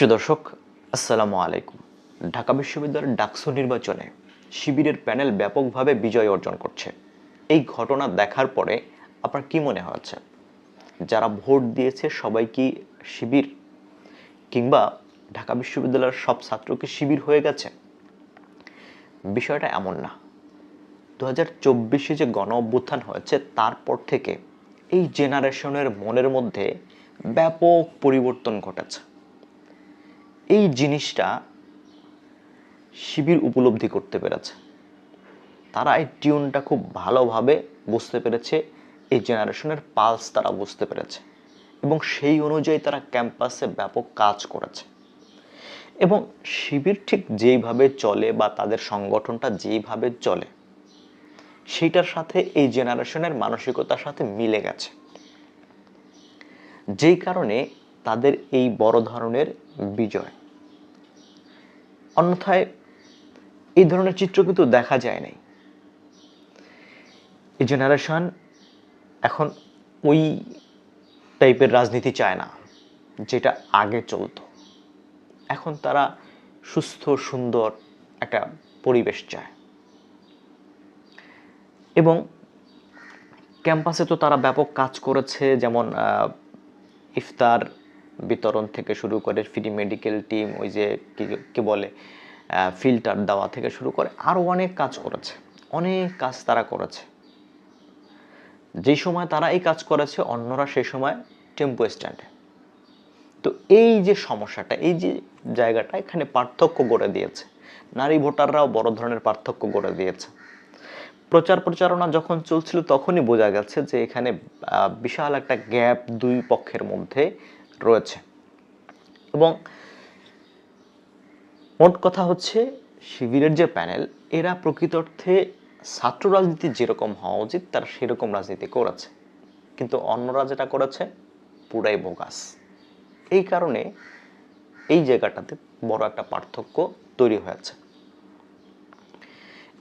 প্রিয় দর্শক, আসসালামু আলাইকুম। ঢাকা বিশ্ববিদ্যালয়ের ডাকসু নির্বাচনে শিবিরের প্যানেল ব্যাপকভাবে বিজয় অর্জন করছে। এই ঘটনা দেখার পরে আপনার কি মনে হয়েছে? যারা ভোট দিয়েছে সবাই কি শিবির? কিংবা ঢাকা বিশ্ববিদ্যালয়ের সব ছাত্র কি শিবির হয়ে গেছে? বিষয়টা এমন না। দু হাজার চব্বিশে যে গণ অভ্যুত্থান হয়েছে, তারপর থেকে এই জেনারেশনের মনের মধ্যে ব্যাপক পরিবর্তন ঘটেছে। এই জিনিসটা শিবির উপলব্ধি করতে পেরেছে। তারা এই টিউনটা খুব ভালোভাবে বুঝতে পেরেছে, এই জেনারেশনের পালস তারা বুঝতে পেরেছে এবং সেই অনুযায়ী তারা ক্যাম্পাসে ব্যাপক কাজ করেছে। এবং শিবির ঠিক যেইভাবে চলে বা তাদের সংগঠনটা যেইভাবে চলে, সেইটার সাথে এই জেনারেশনের মানসিকতার সাথে মিলে গেছে। যেই কারণে তাদের এই বড় ধরনের বিজয়। অন্যথায় এই ধরনের চিত্র কিন্তু দেখা যায় নাই। এই জেনারেশন এখন ওই টাইপের রাজনীতি চায় না, যেটা আগে চলতো। এখন তারা সুস্থ, সুন্দর একটা পরিবেশ চায়। এবং ক্যাম্পাসে তো তারা ব্যাপক কাজ করেছে, যেমন ইফতার বিতরণ থেকে শুরু করে ফ্রি মেডিকেল টিম ওই যে কি বলে ফিল্টার দেওয়া থেকে শুরু করে আরও অনেক কাজ করেছে। অনেক কাজ তারা করেছে। যেই সময় তারা এই কাজ করেছে, অন্যরা সেই সময় টেম্পো স্ট্যান্ডে তো এই যে সমস্যাটা, এই যে জায়গাটা এখানে পার্থক্য গড়ে দিয়েছে। নারী ভোটাররাও বড় ধরনের পার্থক্য গড়ে দিয়েছে। প্রচার প্রচারণা যখন চলছিল, তখনই বোঝা গেছে যে এখানে বিশাল একটা গ্যাপ দুই পক্ষের মধ্যে রয়েছে। এবং মোট কথা হচ্ছে, শিবিরের যে প্যানেল, এরা প্রকৃত অর্থে ছাত্র রাজনীতি যেরকম হওয়া উচিত, তারা সেরকম রাজনীতি করেছে। কিন্তু অন্যরা যেটা করেছে, পুরাই বোগাস এই কারণে এই জায়গাটাতে বড় একটা পার্থক্য তৈরি হয়েছে।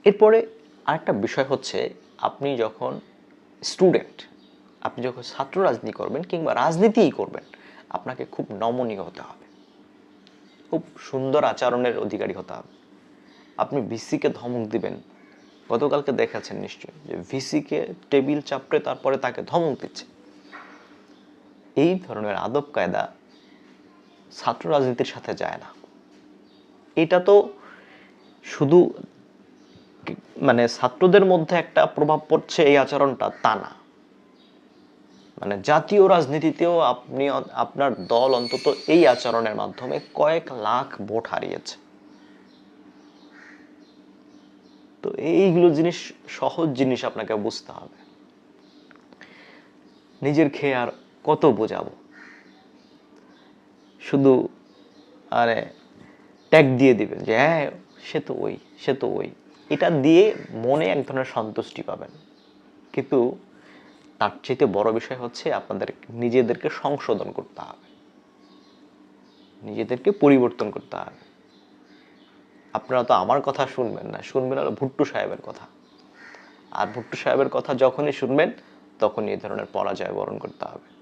এরপরে আরেকটা বিষয় হচ্ছে, আপনি যখন স্টুডেন্ট আপনি যখন ছাত্র রাজনীতি করবেন কিংবা রাজনীতিই করবেন, আপনাকে খুব নমনীয় হতে হবে। খুব সুন্দর আচরণের অধিকারী হতে হবে। আপনি ভিসিকে ধমক দিবেন। গতকালকে দেখেছেন নিশ্চয়ই যে ভিসিকে টেবিল চাপড়ে তারপরে তাকে ধমক দিচ্ছে। এই ধরনের আদব কায়দা ছাত্র রাজনীতির সাথে যায় না। এটা তো শুধু মানে ছাত্রদের মধ্যে একটা প্রভাব পড়ছে এই আচরণটা, তা না। মানে জাতীয় রাজনীতিতেও আপনি আপনার দল অন্তত এই আচরণের মাধ্যমে কয়েক লাখ ভোট হারিয়েছে। তো এইগুলো জিনিস, সহজ জিনিস আপনাকে বুঝতে হবে। নিজের খেয়ে আর কত বোঝাবো? শুধু, আরে, ট্যাগ দিয়ে দিবেন যে হ্যাঁ সে তো ওই, সে তো ওই। এটা দিয়ে মনে এক ধরনের সন্তুষ্টি পাবেন। কিন্তু তার চেয়ে বড় বিষয় হচ্ছে আপনাদের নিজেদেরকে সংশোধন করতে হবে। নিজেদেরকে পরিবর্তন করতে হবে। আপনারা তো আমার কথা শুনবেন না, শুনবেন হলো ভুট্টু সাহেবের কথা। আর ভুট্টু সাহেবের কথা যখনই শুনবেন, তখনই এ ধরনের পরাজয় বরণ করতে হবে।